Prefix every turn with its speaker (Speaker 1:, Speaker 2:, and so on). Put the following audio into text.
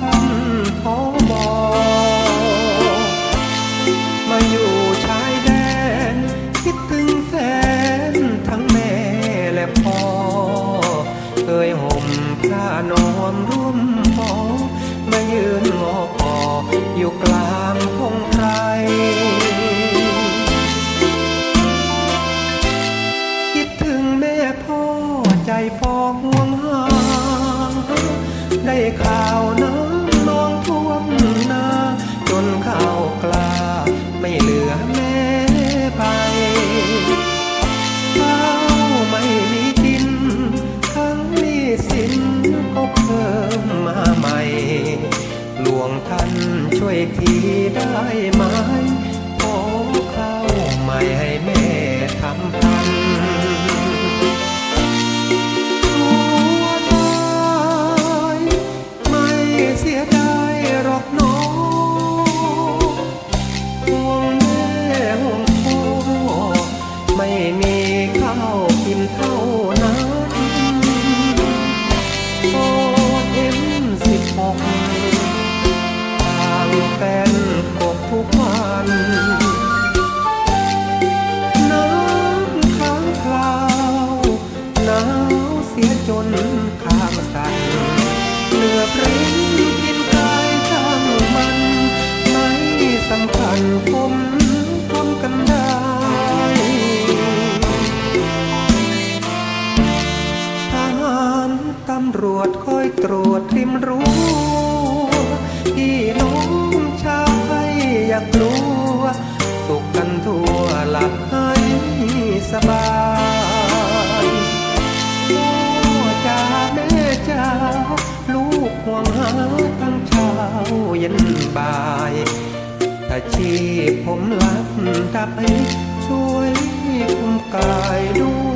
Speaker 1: ท่านพอบอมาอยู่ชายแดน คิดถึงแสนทั้งแม่และพ่อ เคยห่มผ้านอนร่วมหอมายืนงอคออยู่กลางพงไพรคิดถึงแม่พ่อใจฟองห่วงหา ได้ข่าวน้ำนองท่วมนาจนข้าวกลาไม่เหลือแม่ไปข้าวไม่มีกินทั้งนี้สินก็เพิ่มมาใหม่ หลวงท่านช่วยทีได้ไหมานผมทำกันได้ ทหารตำรวจคอยตรวจริมรั้วพี่น้องชายอยากลัวสุขกันทั่วหลับให้สบายพ่อจ้าแม่จ้าลูกห่วงหา อาชีพผมรับทับให้ช่วยคุมกายด้วย